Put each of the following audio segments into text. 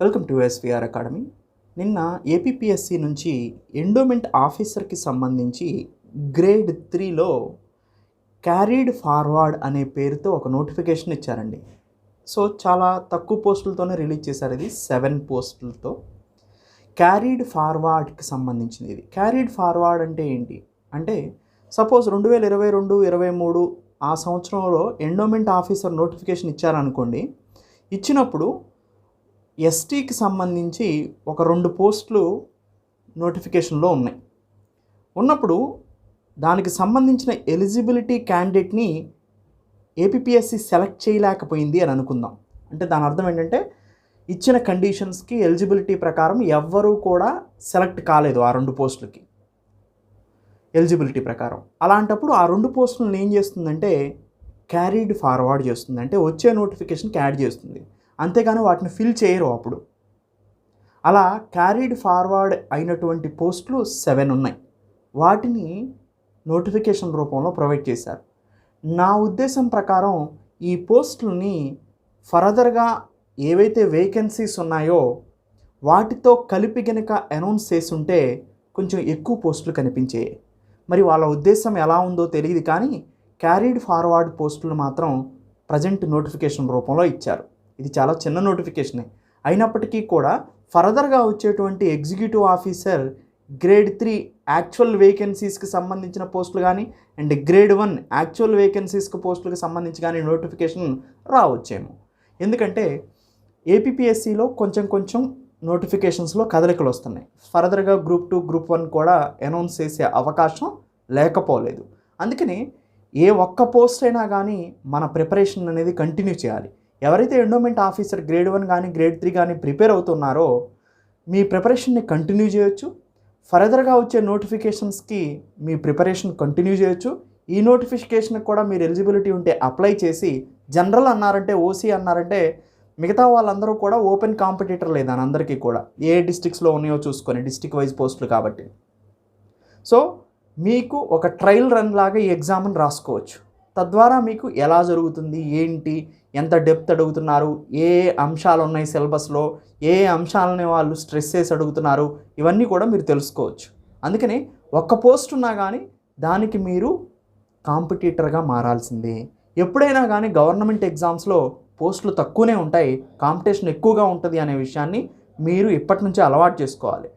Welcome to SVR academy. నిన్న APSC నుంచి endowment ఆఫీసర్కి సంబంధించి గ్రేడ్ త్రీలో క్యారీడ్ ఫార్వర్డ్ అనే పేరుతో ఒక నోటిఫికేషన్ ఇచ్చారండి. సో చాలా తక్కువ పోస్టులతోనే రిలీజ్ చేశారు ఇది సెవెన్ పోస్టులతో. క్యారీడ్ ఫార్వర్డ్కి సంబంధించింది ఇది. క్యారీడ్ ఫార్వర్డ్ అంటే ఏంటి? అంటే సపోజ్ రెండు వేల ఇరవై రెండు ఇరవై మూడు ఆ సంవత్సరంలో ఎండోమెంట్ ఆఫీసర్ నోటిఫికేషన్ ఇచ్చారనుకోండి ఇచ్చినప్పుడు ఎస్టీకి సంబంధించి ఒక రెండు పోస్టులు నోటిఫికేషన్లో ఉన్నాయి. ఉన్నప్పుడు దానికి సంబంధించిన ఎలిజిబిలిటీ క్యాండిడేట్ని ఏపీఎస్సి సెలెక్ట్ చేయలేకపోయింది అని అనుకుందాం. అంటే దాని అర్థం ఏంటంటే ఇచ్చిన కండిషన్స్కి ఎలిజిబిలిటీ ప్రకారం ఎవ్వరూ కూడా సెలెక్ట్ కాలేదు ఆ రెండు పోస్టులకి. ఎలిజిబిలిటీ ప్రకారం. అలాంటప్పుడు ఆ రెండు పోస్టులను ఏం చేస్తుందంటే క్యారీడ్ ఫార్వర్డ్ చేస్తుంది. అంటే వచ్చే నోటిఫికేషన్కి యాడ్ చేస్తుంది. అంతేగాని వాటిని ఫిల్ చేయరు అప్పుడు. అలా క్యారీడ్ ఫార్వర్డ్ అయినటువంటి పోస్టులు సెవెన్ ఉన్నాయి. వాటిని నోటిఫికేషన్ రూపంలో ప్రొవైడ్ చేశారు. నా ఉద్దేశం ప్రకారం ఈ పోస్టులని ఫర్దర్గా ఏవైతే వేకెన్సీస్ ఉన్నాయో వాటితో కలిపి గనక అనౌన్స్ చేస్తుంటే కొంచెం ఎక్కువ పోస్టులు కనిపించాయి మరి వాళ్ళ ఉద్దేశం ఎలా ఉందో తెలియదు కానీ క్యారీడ్ ఫార్వర్డ్ పోస్టులు మాత్రం ప్రజెంట్ నోటిఫికేషన్ రూపంలో ఇచ్చారు. ఇది చాలా చిన్న నోటిఫికేషనే. అయినప్పటికీ కూడా ఫర్దర్గా వచ్చేటువంటి executive officer grade three actual వేకెన్సీస్కి సంబంధించిన పోస్టులు కానీ అండ్ గ్రేడ్ వన్ యాక్చువల్ వేకెన్సీస్కి పోస్టులకు సంబంధించి కానీ నోటిఫికేషన్ రావచ్చేమో. ఎందుకంటే ఏపీఎస్సిలో కొంచెం కొంచెం నోటిఫికేషన్స్లో కదలికలు వస్తున్నాయి ఫర్దర్గా గ్రూప్ టూ గ్రూప్ వన్ కూడా అనౌన్స్ చేసే అవకాశం లేకపోలేదు. అందుకని ఏ ఒక్క పోస్ట్ అయినా కానీ మన ప్రిపరేషన్ అనేది కంటిన్యూ చేయాలి. ఎవరైతే ఎండోమెంట్ ఆఫీసర్ గ్రేడ్ వన్ కానీ గ్రేడ్ త్రీ కానీ ప్రిపేర్ అవుతున్నారో మీ ప్రిపరేషన్ని కంటిన్యూ చేయొచ్చు. ఫర్దర్గా వచ్చే నోటిఫికేషన్స్కి మీ ప్రిపరేషన్ కంటిన్యూ చేయొచ్చు. ఈ నోటిఫికేషన్కి కూడా మీరు ఎలిజిబిలిటీ ఉంటే అప్లై చేసి జనరల్ అన్నారంటే ఓసీ అన్నారంటే మిగతా వాళ్ళందరూ కూడా ఓపెన్ కాంపిటీటర్ లేదు అని అందరికీ కూడా. ఏ డిస్టిక్స్లో ఉన్నాయో చూసుకొని డిస్టిక్ వైజ్ పోస్టులు కాబట్టి. సో మీకు ఒక ట్రయల్ రన్ లాగా ఈ ఎగ్జామ్ని రాసుకోవచ్చు. తద్వారా మీకు ఎలా జరుగుతుంది? ఏంటి? ఎంత డెప్త్ అడుగుతున్నారు? ఏ అంశాలు ఉన్నాయి సిలబస్లో? ఏ అంశాలని వాళ్ళు స్ట్రెస్ చేసి అడుగుతున్నారు? ఇవన్నీ కూడా మీరు తెలుసుకోవచ్చు. అందుకని ఒక్క పోస్ట్ ఉన్నా కానీ దానికి మీరు కాంపిటీటర్గా మారాల్సిందే. ఎప్పుడైనా కానీ గవర్నమెంట్ ఎగ్జామ్స్లో పోస్టులు తక్కువనే ఉంటాయి. కాంపిటీషన్ ఎక్కువగా ఉంటుంది అనే విషయాన్ని మీరు ఇప్పటి నుంచే అలవాటు చేసుకోవాలి.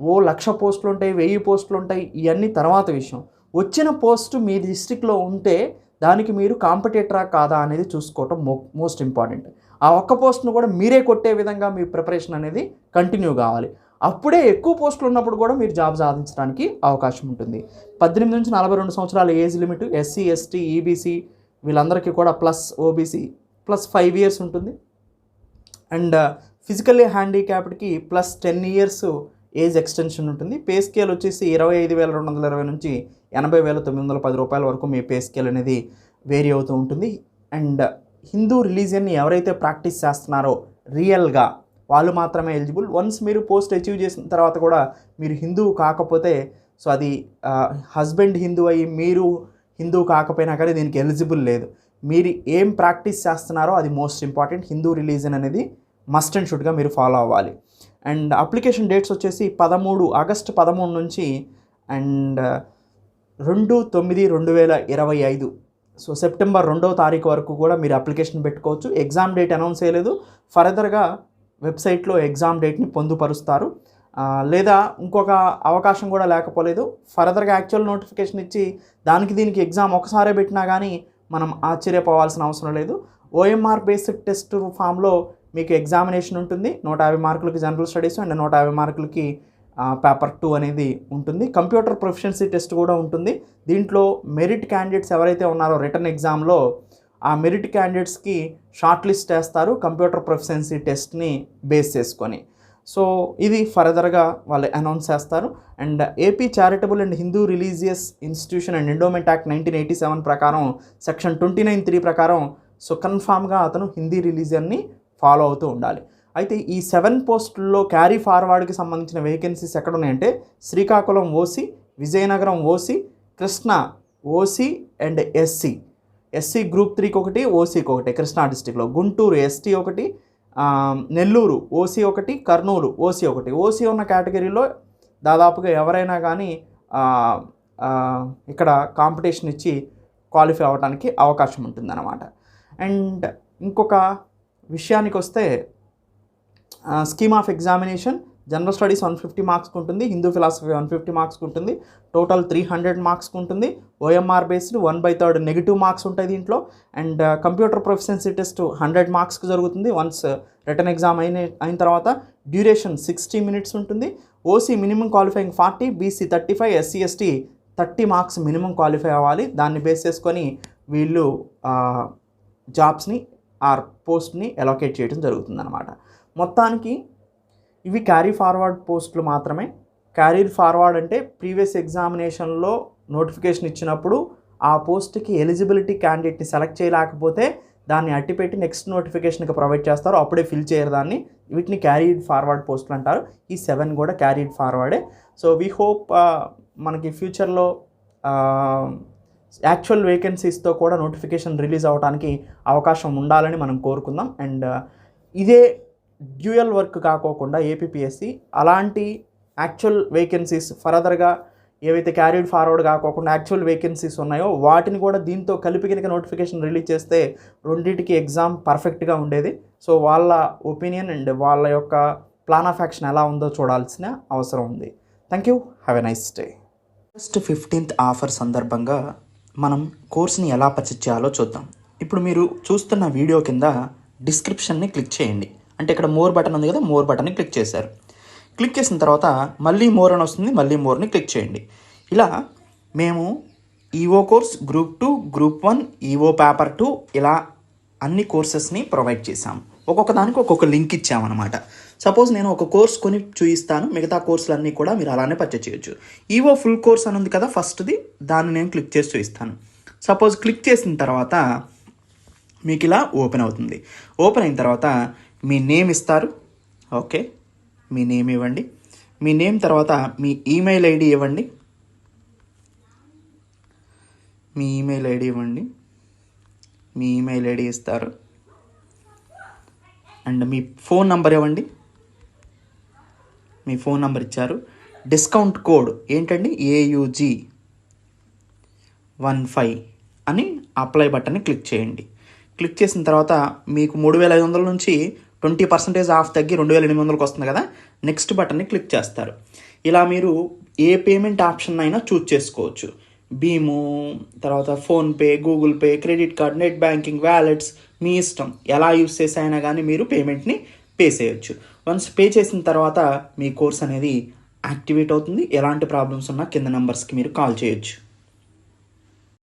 ఓ లక్ష పోస్టులు ఉంటాయి వెయ్యి పోస్టులు ఉంటాయి ఇవన్నీ తర్వాత విషయం. వచ్చిన పోస్టు మీ డిస్టిక్లో ఉంటే దానికి మీరు కాంపిటేటరా కాదా అనేది చూసుకోవటం మో మోస్ట్ ఇంపార్టెంట్. ఆ ఒక్క పోస్ట్ను కూడా మీరే కొట్టే విధంగా మీ ప్రిపరేషన్ అనేది కంటిన్యూ కావాలి. అప్పుడే ఎక్కువ పోస్టులు ఉన్నప్పుడు కూడా మీరు జాబ్ సాధించడానికి అవకాశం ఉంటుంది. పద్దెనిమిది నుంచి నలభై రెండు సంవత్సరాల age limit SC ST EBC వీళ్ళందరికీ కూడా plus OBC plus five years ఉంటుంది. And physically హ్యాండిక్యాప్డ్కి plus ten years age extension ఉంటుంది. పే స్కేల్ వచ్చేసి ఇరవై ఐదు వేల రెండు వందల ఇరవై నుంచి ఎనభై వేల తొమ్మిది వందల పది రూపాయల వరకు మీ పే స్కేల్ అనేది వేరీ అవుతూ ఉంటుంది. అండ్ హిందూ రిలీజియన్ని ఎవరైతే ప్రాక్టీస్ చేస్తున్నారో రియల్గా వాళ్ళు మాత్రమే ఎలిజిబుల్. వన్స్ మీరు పోస్ట్ అచీవ్ చేసిన తర్వాత కూడా మీరు హిందూ కాకపోతే సో అది హస్బెండ్ హిందూ అయ్యి మీరు హిందూ కాకపోయినా కానీ దీనికి ఎలిజిబుల్ లేదు. మీరు ఏం ప్రాక్టీస్ చేస్తున్నారో అది మోస్ట్ ఇంపార్టెంట్. హిందూ రిలీజన్ అనేది మస్ట్ అండ్ షుడ్గా మీరు ఫాలో అవ్వాలి. అండ్ అప్లికేషన్ డేట్స్ వచ్చేసి పదమూడు ఆగస్ట్ పదమూడు నుంచి అండ్ uh, రెండు తొమ్మిది రెండు వేల ఇరవై ఐదు. సో సెప్టెంబర్ రెండవ తారీఖు వరకు కూడా మీరు అప్లికేషన్ పెట్టుకోవచ్చు. ఎగ్జామ్ డేట్ అనౌన్స్ చేయలేదు. ఫర్దర్గా వెబ్సైట్లో ఎగ్జామ్ డేట్ని పొందుపరుస్తారు. లేదా ఇంకొక అవకాశం కూడా లేకపోలేదు. ఫర్దర్గా యాక్చువల్ నోటిఫికేషన్ ఇచ్చి దానికి దీనికి ఎగ్జామ్ ఒకసారే పెట్టినా కానీ మనం ఆశ్చర్యపోవాల్సిన అవసరం లేదు. ఓఎంఆర్ బేసిక్ టెస్ట్ ఫామ్లో మీకు ఎగ్జామినేషన్ ఉంటుంది నూట యాభై మార్కులకి జనరల్ స్టడీస్ అండ్ నూట యాభై మార్కులకి పేపర్ టూ అనేది ఉంటుంది. కంప్యూటర్ ప్రొఫిషియన్సీ టెస్ట్ కూడా ఉంటుంది. దీంట్లో మెరిట్ క్యాండిడేట్స్ ఎవరైతే ఉన్నారో రిటర్న్ ఎగ్జామ్లో ఆ మెరిట్ క్యాండిడేట్స్కి షార్ట్ లిస్ట్ చేస్తారు కంప్యూటర్ ప్రొఫిషియన్సీ టెస్ట్ని బేస్ చేసుకొని. సో ఇది ఫర్దర్గా వాళ్ళు అనౌన్స్ చేస్తారు. And AP charitable and Hindu religious institution and endowment act nineteen eighty seven ప్రకారం సెక్షన్ ట్వంటీ నైన్ త్రీ ప్రకారం సో కన్ఫామ్గా అతను హిందీ రిలీజియన్ని ఫాలో అవుతూ ఉండాలి. అయితే ఈ సెవెన్ పోస్టుల్లో క్యారీ ఫార్వర్డ్కి సంబంధించిన వేకెన్సీస్ ఎక్కడ ఉన్నాయంటే Srikakulam OC Vizianagaram OC Krishna OC and SC. SC group త్రీకి ఒకటి ఓసీకి ఒకటి కృష్ణా డిస్టిక్లో. గుంటూరు ఎస్టీ ఒకటి నెల్లూరు ఓసీ ఒకటి కర్నూలు ఓసీ ఒకటి. ఓసీ ఉన్న కేటగిరీలో దాదాపుగా ఎవరైనా కానీ ఇక్కడ కాంపిటీషన్ ఇచ్చి క్వాలిఫై అవ్వడానికి అవకాశం ఉంటుందన్నమాట. అండ్ ఇంకొక విషయానికి వస్తే scheme of examination general studies one fifty మార్క్స్కి ఉంటుంది హిందూ ఫిలాసఫీ వన్ ఫిఫ్టీ మార్క్స్కి ఉంటుంది టోటల్ త్రీ హండ్రెడ్ మార్క్స్కి ఉంటుంది OMR based one by third negative marks ఉంటాయి దీంట్లో and computer proficiency test hundred మార్క్స్కి జరుగుతుంది. వన్స్ రిటర్న్ ఎగ్జామ్ అయిన అయిన తర్వాత డ్యూరేషన్ సిక్స్టీ మినిట్స్ ఉంటుంది OC minimum qualifying forty BC thirty five SC ST thirty marks minimum qualify అవ్వాలి. దాన్ని బేస్ చేసుకొని వీళ్ళు జాబ్స్ని ఆర్ పోస్ట్ని అలొకేట్ చేయడం జరుగుతుందన్నమాట. మొత్తానికి ఇవి క్యారీ ఫార్వర్డ్ పోస్టులు మాత్రమే. క్యారీ ఫార్వర్డ్ అంటే ప్రీవియస్ ఎగ్జామినేషన్లో నోటిఫికేషన్ ఇచ్చినప్పుడు ఆ పోస్ట్కి ఎలిజిబిలిటీ క్యాండిడేట్ని సెలెక్ట్ చేయలేకపోతే దాన్ని అట్టిపెట్టి నెక్స్ట్ నోటిఫికేషన్కి ప్రొవైడ్ చేస్తారు. అప్పుడే ఫిల్ చేయరు దాన్ని. వీటిని క్యారీడ్ ఫార్వర్డ్ పోస్టులు అంటారు. ఈ సెవెన్ కూడా క్యారీడ్ ఫార్వర్డే సో వీ హోప్ మనకి ఫ్యూచర్లో యాక్చువల్ వేకెన్సీస్తో కూడా నోటిఫికేషన్ రిలీజ్ అవ్వడానికి అవకాశం ఉండాలని మనం కోరుకుందాం. అండ్ uh, ఇదే డ్యూయల్ వర్క్ కాకోకుండా ఏపీఎస్సి అలాంటి యాక్చువల్ వేకెన్సీస్ ఫర్దర్గా ఏవైతే క్యారీడ్ ఫార్వర్డ్ కాకోకుండా యాక్చువల్ వేకెన్సీస్ ఉన్నాయో వాటిని కూడా దీంతో కలిపి కనుక నోటిఫికేషన్ రిలీజ్ చేస్తే రెండింటికి ఎగ్జామ్ పర్ఫెక్ట్గా ఉండేది. సో వాళ్ళ ఒపీనియన్ అండ్ వాళ్ళ యొక్క ప్లాన్ ఆఫ్ యాక్షన్ ఎలా ఉందో చూడాల్సిన అవసరం ఉంది. Thank you have a nice day August fifteenth offer సందర్భంగా మనం కోర్స్ని ఎలా పర్చేజ్ చేయాలో చూద్దాం. ఇప్పుడు మీరు చూస్తున్న వీడియో కింద డిస్క్రిప్షన్ని క్లిక్ చేయండి. అంటే ఇక్కడ మోర్ బటన్ ఉంది కదా మోర్ బటన్ని క్లిక్ చేశారు. క్లిక్ చేసిన తర్వాత మళ్ళీ మోర్ అని వస్తుంది మళ్ళీ మోర్ని క్లిక్ చేయండి. ఇలా మేము EO course group two group one EO paper two ఇలా అన్ని కోర్సెస్ని ప్రొవైడ్ చేసాం ఒక్కొక్క దానికి ఒక్కొక్క లింక్ ఇచ్చామన్నమాట. సపోజ్ నేను ఒక కోర్స్ కొని చూపిస్తాను మిగతా కోర్సులన్నీ కూడా మీరు అలానే పర్చేజ్ చేయొచ్చు. ఈవో ఫుల్ కోర్స్ అని ఉంది కదా ఫస్ట్ది దాన్ని నేను క్లిక్ చేసి చూపిస్తాను సపోజ్ క్లిక్ చేసిన తర్వాత మీకు ఇలా ఓపెన్ అవుతుంది. ఓపెన్ అయిన తర్వాత మీ నేమ్ ఇస్తారు. ఓకే మీ నేమ్ ఇవ్వండి. మీ నేమ్ తర్వాత మీ ఈమెయిల్ ఐడి ఇవ్వండి. మీ ఈమెయిల్ ఐడి ఇవ్వండి. మీ ఈమెయిల్ ఐడి ఇస్తారు. అండ్ మీ ఫోన్ నంబర్ ఇవ్వండి. మీ ఫోన్ నంబర్ ఇచ్చారు. డిస్కౌంట్ కోడ్ ఏంటండి? ఏయుజీ వన్ ఫైవ్ అని అప్లై బటన్ని క్లిక్ చేయండి. క్లిక్ చేసిన తర్వాత మీకు మూడు వేల ఐదు వందల నుంచి ట్వంటీ పర్సెంటేజ్ ఆఫ్ తగ్గి రెండు వేల ఎనిమిది వందలకు వస్తుంది కదా? నెక్స్ట్ బటన్ని క్లిక్ చేస్తారు. ఇలా మీరు ఏ పేమెంట్ ఆప్షన్ అయినా చూజ్ చేసుకోవచ్చు. భీము తర్వాత PhonePe Google pay credit card net banking wallets మీ ఇష్టం. ఎలా యూస్ చేసి అయినా కానీ మీరు పేమెంట్ని పే చేయొచ్చు. వన్స్ పే చేసిన తర్వాత మీ కోర్స్ అనేది యాక్టివేట్ అవుతుంది. ఎలాంటి ప్రాబ్లమ్స్ ఉన్నా కింద నెంబర్స్కి మీరు కాల్ చేయొచ్చు.